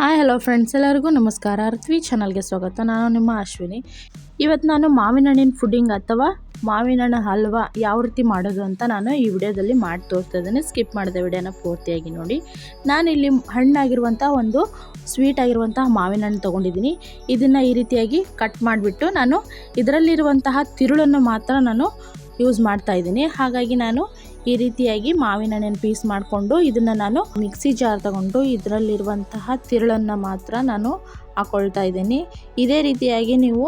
Hi hello friends ಎಲ್ಲರಿಗೂ ನಮಸ್ಕಾರ. ಅರ್ಥ್ವಿ ಚಾನಲ್ಗೆ ಸ್ವಾಗತ. ನಾನು ನಿಮ್ಮ ಅಶ್ವಿನಿ. ಇವತ್ತು ನಾನು ಮಾವಿನ ಹಣ್ಣಿನ ಫುಡ್ಡಿಂಗ್ ಅಥವಾ ಮಾವಿನ ಹಣ್ಣು ಹಲ್ವಾ ಯಾವ ರೀತಿ ಮಾಡೋದು ಅಂತ ನಾನು ಈ ವಿಡಿಯೋದಲ್ಲಿ ಮಾಡಿ ತೋರಿಸ್ತಾ ಇದ್ದೀನಿ. ಸ್ಕಿಪ್ ಮಾಡಿದೆ ವಿಡಿಯೋನ ಪೂರ್ತಿಯಾಗಿ ನೋಡಿ. ನಾನಿಲ್ಲಿ ಹಣ್ಣಾಗಿರುವಂಥ ಒಂದು ಸ್ವೀಟ್ ಆಗಿರುವಂತಹ ಮಾವಿನ ಹಣ್ಣು ತೊಗೊಂಡಿದ್ದೀನಿ. ಇದನ್ನು ಈ ರೀತಿಯಾಗಿ ಕಟ್ ಮಾಡಿಬಿಟ್ಟು ನಾನು ಇದರಲ್ಲಿರುವಂತಹ ತಿರುಳನ್ನು ಮಾತ್ರ ನಾನು ಯೂಸ್ ಮಾಡ್ತಾ ಇದ್ದೀನಿ. ಹಾಗಾಗಿ ನಾನು ಈ ರೀತಿಯಾಗಿ ಮಾವಿನ ಹಣ್ಣಿನ ಪೀಸ್ ಮಾಡಿಕೊಂಡು ಇದನ್ನು ನಾನು ಮಿಕ್ಸಿ ಜಾರ್ ತಗೊಂಡು ಇದರಲ್ಲಿರುವಂತಹ ತಿರುಳನ್ನು ಮಾತ್ರ ನಾನು ಹಾಕೊಳ್ತಾ ಇದ್ದೀನಿ. ಇದೇ ರೀತಿಯಾಗಿ ನೀವು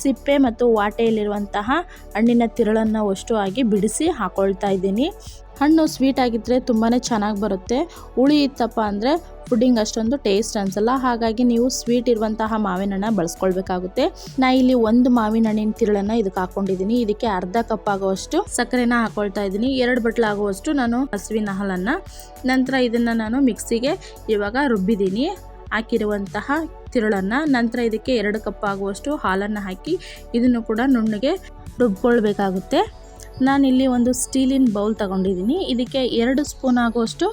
ಸಿಪ್ಪೆ ಮತ್ತು ವಾಟೆಯಲ್ಲಿರುವಂತಹ ಹಣ್ಣಿನ ತಿರುಳನ್ನು ಅಷ್ಟು ಆಗಿ ಬಿಡಿಸಿ ಹಾಕೊಳ್ತಾ ಇದ್ದೀನಿ. ಹಣ್ಣು ಸ್ವೀಟ್ ಆಗಿದ್ದರೆ ತುಂಬಾ ಚೆನ್ನಾಗಿ ಬರುತ್ತೆ. ಹುಳಿ ಇತ್ತಪ್ಪ ಅಂದರೆ ಫುಡ್ಡಿಂಗ್ ಅಷ್ಟೊಂದು ಟೇಸ್ಟ್ ಅನಿಸಲ್ಲ. ಹಾಗಾಗಿ ನೀವು ಸ್ವೀಟ್ ಇರುವಂತಹ ಮಾವಿನ ಹಣ್ಣ ಬಳಸ್ಕೊಳ್ಬೇಕಾಗುತ್ತೆ. ನಾ ಇಲ್ಲಿ ಒಂದು ಮಾವಿನ ಹಣ್ಣಿನ ತಿರುಳನ್ನು ಇದಕ್ಕೆ ಹಾಕೊಂಡಿದ್ದೀನಿ. ಇದಕ್ಕೆ ಅರ್ಧ ಕಪ್ ಆಗುವಷ್ಟು ಸಕ್ಕರೆನ ಹಾಕೊಳ್ತಾ ಇದ್ದೀನಿ. ಎರಡು ಬಟ್ಲು ಆಗುವಷ್ಟು ನಾನು ಹಸುವಿನ ಹಾಲನ್ನು. ನಂತರ ಇದನ್ನು ನಾನು ಮಿಕ್ಸಿಗೆ ಇವಾಗ ರುಬ್ಬಿದ್ದೀನಿ. ಹಾಕಿರುವಂತಹ ತಿರುಳನ್ನು ನಂತರ ಇದಕ್ಕೆ ಎರಡು ಕಪ್ ಆಗುವಷ್ಟು ಹಾಲನ್ನು ಹಾಕಿ ಇದನ್ನು ಕೂಡ ನುಣ್ಣಗೆ ರುಬ್ಕೊಳ್ಬೇಕಾಗುತ್ತೆ. ನಾನಿಲ್ಲಿ ಒಂದು ಸ್ಟೀಲಿನ ಬೌಲ್ ತಗೊಂಡಿದ್ದೀನಿ. ಇದಕ್ಕೆ ಎರಡು ಸ್ಪೂನ್ ಆಗುವಷ್ಟು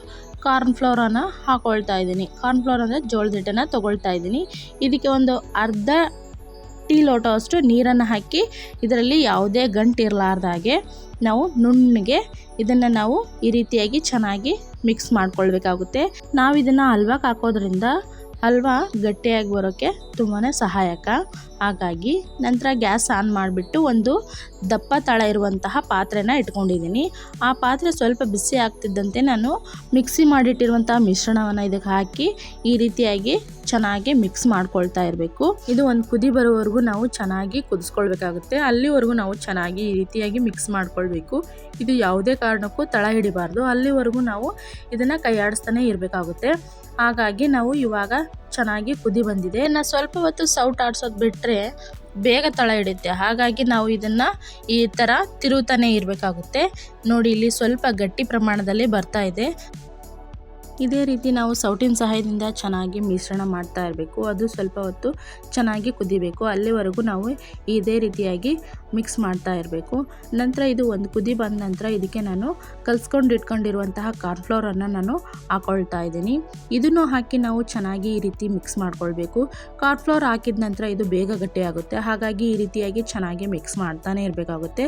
ಕಾರ್ನ್ ಫ್ಲೋರನ್ನು ಹಾಕೊಳ್ತಾ ಇದ್ದೀನಿ. ಕಾರ್ನ್ ಫ್ಲೋರ್ ಅಂದರೆ ಜೋಳದ ಹಿಟ್ಟನ್ನು ತೊಗೊಳ್ತಾ ಇದ್ದೀನಿ. ಇದಕ್ಕೆ ಒಂದು ಅರ್ಧ ಟೀ ಲೋಟವಷ್ಟು ನೀರನ್ನು ಹಾಕಿ ಇದರಲ್ಲಿ ಯಾವುದೇ ಗಂಟು ಇರಲಾರ್ದಾಗೆ ನಾವು ನುಣ್ಣಗೆ ಇದನ್ನು ನಾವು ಈ ರೀತಿಯಾಗಿ ಚೆನ್ನಾಗಿ ಮಿಕ್ಸ್ ಮಾಡ್ಕೊಳ್ಬೇಕಾಗುತ್ತೆ. ನಾವು ಇದನ್ನು ಹಲ್ವಾಕ್ ಹಾಕೋದ್ರಿಂದ ಹಲ್ವಾ ಗಟ್ಟಿಯಾಗಿ ಬರೋಕ್ಕೆ ತುಂಬಾ ಸಹಾಯಕ. ಹಾಗಾಗಿ ನಂತರ ಗ್ಯಾಸ್ ಆನ್ ಮಾಡಿಬಿಟ್ಟು ಒಂದು ದಪ್ಪ ತಳ ಇರುವಂತಹ ಪಾತ್ರೆನ ಇಟ್ಕೊಂಡಿದ್ದೀನಿ. ಆ ಪಾತ್ರೆ ಸ್ವಲ್ಪ ಬಿಸಿ ಆಗ್ತಿದ್ದಂತೆ ನಾನು ಮಿಕ್ಸಿ ಮಾಡಿಟ್ಟಿರುವಂತಹ ಮಿಶ್ರಣವನ್ನು ಇದಕ್ಕೆ ಹಾಕಿ ಈ ರೀತಿಯಾಗಿ ಚೆನ್ನಾಗಿ ಮಿಕ್ಸ್ ಮಾಡ್ಕೊಳ್ತಾ ಇರಬೇಕು. ಇದು ಒಂದು ಕುದಿ ಬರೋವರೆಗೂ ನಾವು ಚೆನ್ನಾಗಿ ಕುದಿಸ್ಕೊಳ್ಬೇಕಾಗುತ್ತೆ. ಅಲ್ಲಿವರೆಗೂ ನಾವು ಚೆನ್ನಾಗಿ ಈ ರೀತಿಯಾಗಿ ಮಿಕ್ಸ್ ಮಾಡ್ಕೊಳ್ಬೇಕು. ಇದು ಯಾವುದೇ ಕಾರಣಕ್ಕೂ ತಳ ಹಿಡಿಬಾರ್ದು. ಅಲ್ಲಿವರೆಗೂ ನಾವು ಇದನ್ನು ಕೈಯಾಡಿಸ್ತಾನೆ ಇರಬೇಕಾಗುತ್ತೆ. ಹಾಗಾಗಿ ನಾವು ಇವಾಗ ಚೆನ್ನಾಗಿ ಕುದಿ ಬಂದಿದೆ. ನಾ ಸ್ವಲ್ಪ ಹೊತ್ತು ಸೌಟ್ ಆಡ್ಸೋದು ಬಿಟ್ಟರೆ ಬೇಗ ತಳ ಹಿಡಿಯುತ್ತೆ. ಹಾಗಾಗಿ ನಾವು ಇದನ್ನು ಈ ಥರ ತಿರುವುತ್ತಾನೆ ಇರಬೇಕಾಗುತ್ತೆ. ನೋಡಿ, ಇಲ್ಲಿ ಸ್ವಲ್ಪ ಗಟ್ಟಿ ಪ್ರಮಾಣದಲ್ಲಿ ಬರ್ತಾ ಇದೆ. ಇದೇ ರೀತಿ ನಾವು ಸೌಟಿನ ಸಹಾಯದಿಂದ ಚೆನ್ನಾಗಿ ಮಿಶ್ರಣ ಮಾಡ್ತಾ ಇರಬೇಕು. ಅದು ಸ್ವಲ್ಪ ಹೊತ್ತು ಚೆನ್ನಾಗಿ ಕುದಿಬೇಕು. ಅಲ್ಲಿವರೆಗೂ ನಾವು ಇದೇ ರೀತಿಯಾಗಿ ಮಿಕ್ಸ್ ಮಾಡ್ತಾ ಇರಬೇಕು. ನಂತರ ಇದು ಒಂದು ಕುದಿ ಬಂದ ನಂತರ ಇದಕ್ಕೆ ನಾನು ಕಲ್ಸ್ಕೊಂಡು ಇಟ್ಕೊಂಡಿರುವಂತಹ ಕಾರ್ನ್ಫ್ಲೋರನ್ನು ನಾನು ಹಾಕೊಳ್ತಾ ಇದ್ದೀನಿ. ಇದನ್ನು ಹಾಕಿ ನಾವು ಚೆನ್ನಾಗಿ ಈ ರೀತಿ ಮಿಕ್ಸ್ ಮಾಡ್ಕೊಳ್ಬೇಕು. ಕಾರ್ನ್ಫ್ಲೋರ್ ಹಾಕಿದ ನಂತರ ಇದು ಬೇಗ ಗಟ್ಟಿಯಾಗುತ್ತೆ ಹಾಗಾಗಿ ಈ ರೀತಿಯಾಗಿ ಚೆನ್ನಾಗಿ ಮಿಕ್ಸ್ ಮಾಡ್ತಾನೆ ಇರಬೇಕಾಗುತ್ತೆ.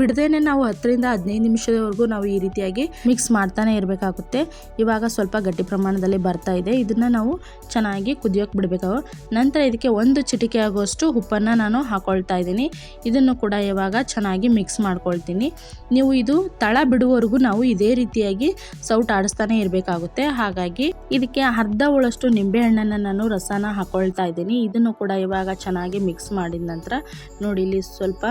ಬಿಡದೇನೆ ನಾವು ಹತ್ತರಿಂದ ಹದಿನೈದು ನಿಮಿಷದವರೆಗೂ ನಾವು ಈ ರೀತಿಯಾಗಿ ಮಿಕ್ಸ್ ಮಾಡ್ತಾನೆ ಇರಬೇಕಾಗುತ್ತೆ. ಇವಾಗ ಸ್ವಲ್ಪ ಸ್ವಲ್ಪ ಗಟ್ಟಿ ಪ್ರಮಾಣದಲ್ಲಿ ಬರ್ತಾ ಇದೆ. ಇದನ್ನು ನಾವು ಚೆನ್ನಾಗಿ ಕುದಿಯೋಕೆ ಬಿಡಬೇಕು. ನಂತರ ಇದಕ್ಕೆ ಒಂದು ಚಿಟಿಕೆ ಆಗುವಷ್ಟು ಉಪ್ಪನ್ನು ನಾನು ಹಾಕೊಳ್ತಾ ಇದ್ದೀನಿ. ಇದನ್ನು ಕೂಡ ಇವಾಗ ಚೆನ್ನಾಗಿ ಮಿಕ್ಸ್ ಮಾಡ್ಕೊಳ್ತೀನಿ. ನೀವು ಇದು ತಳ ಬಿಡುವವರೆಗೂ ನಾವು ಇದೇ ರೀತಿಯಾಗಿ ಸೌಟ್ ಆಡಿಸ್ತಾನೆ ಇರಬೇಕಾಗುತ್ತೆ. ಹಾಗಾಗಿ ಇದಕ್ಕೆ ಅರ್ಧ ಉಳಷ್ಟು ನಿಂಬೆಹಣ್ಣನ್ನು ನಾನು ರಸನ ಹಾಕೊಳ್ತಾ ಇದ್ದೀನಿ. ಇದನ್ನು ಕೂಡ ಇವಾಗ ಚೆನ್ನಾಗಿ ಮಿಕ್ಸ್ ಮಾಡಿದ ನಂತರ ನೋಡಿ ಇಲ್ಲಿ ಸ್ವಲ್ಪ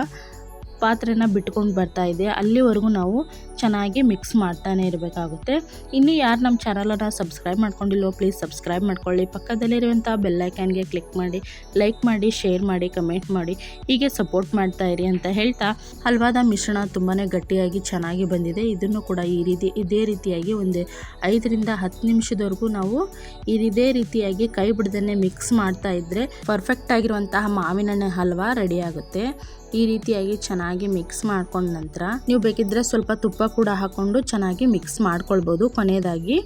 ಪಾತ್ರೆನ ಬಿಟ್ಕೊಂಡು ಬರ್ತಾ ಇದೆ. ಅಲ್ಲಿವರೆಗೂ ನಾವು ಚೆನ್ನಾಗಿ ಮಿಕ್ಸ್ ಮಾಡ್ತಾನೆ ಇರಬೇಕಾಗುತ್ತೆ. ಇನ್ನು ಯಾರು ನಮ್ಮ ಚಾನಲನ್ನು ಸಬ್ಸ್ಕ್ರೈಬ್ ಮಾಡ್ಕೊಂಡಿಲ್ಲೋ ಪ್ಲೀಸ್ ಸಬ್ಸ್ಕ್ರೈಬ್ ಮಾಡ್ಕೊಳ್ಳಿ. ಪಕ್ಕದಲ್ಲಿರುವಂಥ ಬೆಲ್ಲೈಕನ್ಗೆ ಕ್ಲಿಕ್ ಮಾಡಿ ಲೈಕ್ ಮಾಡಿ ಶೇರ್ ಮಾಡಿ ಕಮೆಂಟ್ ಮಾಡಿ. ಹೀಗೆ ಸಪೋರ್ಟ್ ಮಾಡ್ತಾ ಇರಿ ಅಂತ ಹೇಳ್ತಾ, ಹಲ್ವಾದ ಮಿಶ್ರಣ ತುಂಬಾ ಗಟ್ಟಿಯಾಗಿ ಚೆನ್ನಾಗಿ ಬಂದಿದೆ. ಇದನ್ನು ಕೂಡ ಈ ರೀತಿ, ಇದೇ ರೀತಿಯಾಗಿ ಒಂದು ಐದರಿಂದ ಹತ್ತು ನಿಮಿಷದವರೆಗೂ ನಾವು ಇದೇ ರೀತಿಯಾಗಿ ಕೈ ಬಿಡದೇ ಮಿಕ್ಸ್ ಮಾಡ್ತಾ ಇದ್ದರೆ ಪರ್ಫೆಕ್ಟ್ ಆಗಿರುವಂತಹ ಮಾವಿನ ಹಲ್ವಾ ರೆಡಿ ಆಗುತ್ತೆ. ಈ ರೀತಿಯಾಗಿ ಚೆನ್ನಾಗಿ ಮಿಕ್ಸ್ ಮಾಡ್ಕೊಂಡ ನಂತರ, ನೀವು ಬೇಕಿದ್ರೆ ಸ್ವಲ್ಪ ತುಪ್ಪ ಕೂಡ ಹಾಕ್ಕೊಂಡು ಚೆನ್ನಾಗಿ ಮಿಕ್ಸ್ ಮಾಡ್ಕೊಳ್ಬೋದು. ಕೊನೆಯದಾಗಿ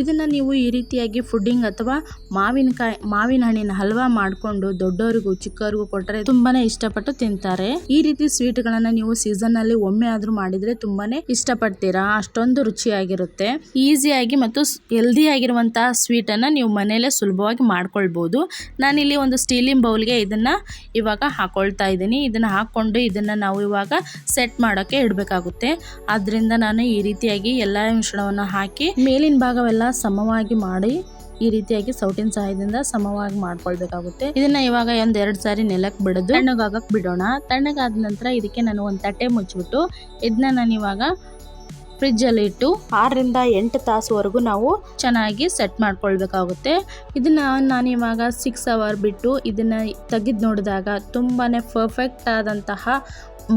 ಇದನ್ನು ನೀವು ಈ ರೀತಿಯಾಗಿ ಫುಡ್ಡಿಂಗ್ ಅಥವಾ ಮಾವಿನಕಾಯಿ, ಮಾವಿನ ಹಣ್ಣಿನ ಹಲ್ವಾ ಮಾಡಿಕೊಂಡು ದೊಡ್ಡವರಿಗೂ ಚಿಕ್ಕವರಿಗೂ ಕೊಟ್ಟರೆ ತುಂಬಾ ಇಷ್ಟಪಟ್ಟು ತಿಂತಾರೆ. ಈ ರೀತಿ ಸ್ವೀಟ್ಗಳನ್ನು ನೀವು ಸೀಸನ್ನಲ್ಲಿ ಒಮ್ಮೆ ಆದರೂ ಮಾಡಿದರೆ ತುಂಬಾ ಇಷ್ಟಪಡ್ತೀರಾ? ಅಷ್ಟೊಂದು ರುಚಿಯಾಗಿರುತ್ತೆ. ಈಸಿಯಾಗಿ ಮತ್ತು ಹೆಲ್ದಿ ಆಗಿರುವಂತಹ ಸ್ವೀಟನ್ನು ನೀವು ಮನೆಯಲ್ಲೇ ಸುಲಭವಾಗಿ ಮಾಡ್ಕೊಳ್ಬೋದು. ನಾನಿಲ್ಲಿ ಒಂದು ಸ್ಟೀಲಿನ ಬೌಲ್ಗೆ ಇದನ್ನು ಇವಾಗ ಹಾಕೊಳ್ತಾ ಇದ್ದೀನಿ. ಇದನ್ನು ಹಾಕ್ಕೊಂಡು ಇದನ್ನು ನಾವು ಇವಾಗ ಸೆಟ್ ಮಾಡೋಕ್ಕೆ ಇಡಬೇಕಾಗುತ್ತೆ. ಆದ್ದರಿಂದ ನಾನು ಈ ರೀತಿಯಾಗಿ ಎಲ್ಲ ಮಿಶ್ರಣವನ್ನು ಹಾಕಿ ಮೇಲಿನ ಭಾಗವೆಲ್ಲ ಸಮವಾಗಿ ಮಾಡಿ ಈ ರೀತಿಯಾಗಿ ಸೌಟಿನ ಸಹಾಯದಿಂದ ಸಮವಾಗಿ ಮಾಡ್ಕೊಳ್ಬೇಕಾಗುತ್ತೆ. ಇದನ್ನ ಇವಾಗ ಒಂದ್ ಎರಡ್ ಸಾರಿ ನೆಲಕ್ಕೆ ಬಿಡೋದು ತಣ್ಣಗಾಗಕ್ ಬಿಡೋಣ. ತಣ್ಣಗಾದ ನಂತರ ಇದಕ್ಕೆ ನಾನು ಒಂದು ತಟ್ಟೆ ಮುಚ್ಚಿಬಿಟ್ಟು ಇದನ್ನ ನಾನು ಇವಾಗ ಫ್ರಿಜ್ಜಲ್ಲಿ ಇಟ್ಟು ಆರರಿಂದ ಎಂಟು ತಾಸುವರೆಗೂ ನಾವು ಚೆನ್ನಾಗಿ ಸೆಟ್ ಮಾಡ್ಕೊಳ್ಬೇಕಾಗುತ್ತೆ. ಇದನ್ನು ನಾನು ಇವಾಗ ಸಿಕ್ಸ್ ಅವರ್ ಬಿಟ್ಟು ಇದನ್ನು ತೆಗೆದು ನೋಡಿದಾಗ ತುಂಬಾ ಪರ್ಫೆಕ್ಟ್ ಆದಂತಹ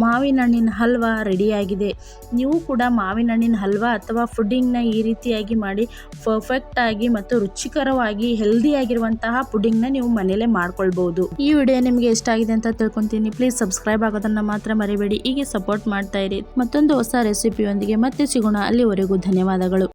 ಮಾವಿನ ಹಣ್ಣಿನ ಹಲ್ವ ರೆಡಿಯಾಗಿದೆ. ನೀವು ಕೂಡ ಮಾವಿನ ಹಣ್ಣಿನ ಹಲ್ವ ಅಥವಾ ಫುಡ್ಡಿಂಗ್ನ ಈ ರೀತಿಯಾಗಿ ಮಾಡಿ ಪರ್ಫೆಕ್ಟಾಗಿ ಮತ್ತು ರುಚಿಕರವಾಗಿ ಹೆಲ್ದಿಯಾಗಿರುವಂತಹ ಫುಡ್ಡಿಂಗ್ನ ನೀವು ಮನೆಯಲ್ಲೇ ಮಾಡ್ಕೊಳ್ಬೋದು. ಈ ವಿಡಿಯೋ ನಿಮಗೆ ಇಷ್ಟ ಆಗಿದೆ ಅಂತ ತಿಳ್ಕೊತೀನಿ. ಪ್ಲೀಸ್ ಸಬ್ಸ್ಕ್ರೈಬ್ ಆಗೋದನ್ನು ಮಾತ್ರ ಮರಿಬೇಡಿ. ಹೀಗೆ ಸಪೋರ್ಟ್ ಮಾಡ್ತಾ ಇರಿ. ಮತ್ತೊಂದು ಹೊಸ ರೆಸಿಪಿಯೊಂದಿಗೆ ಮತ್ತೆ ಸಿಗೋಣ. ಅಲ್ಲಿವರೆಗೂ ಧನ್ಯವಾದಗಳು.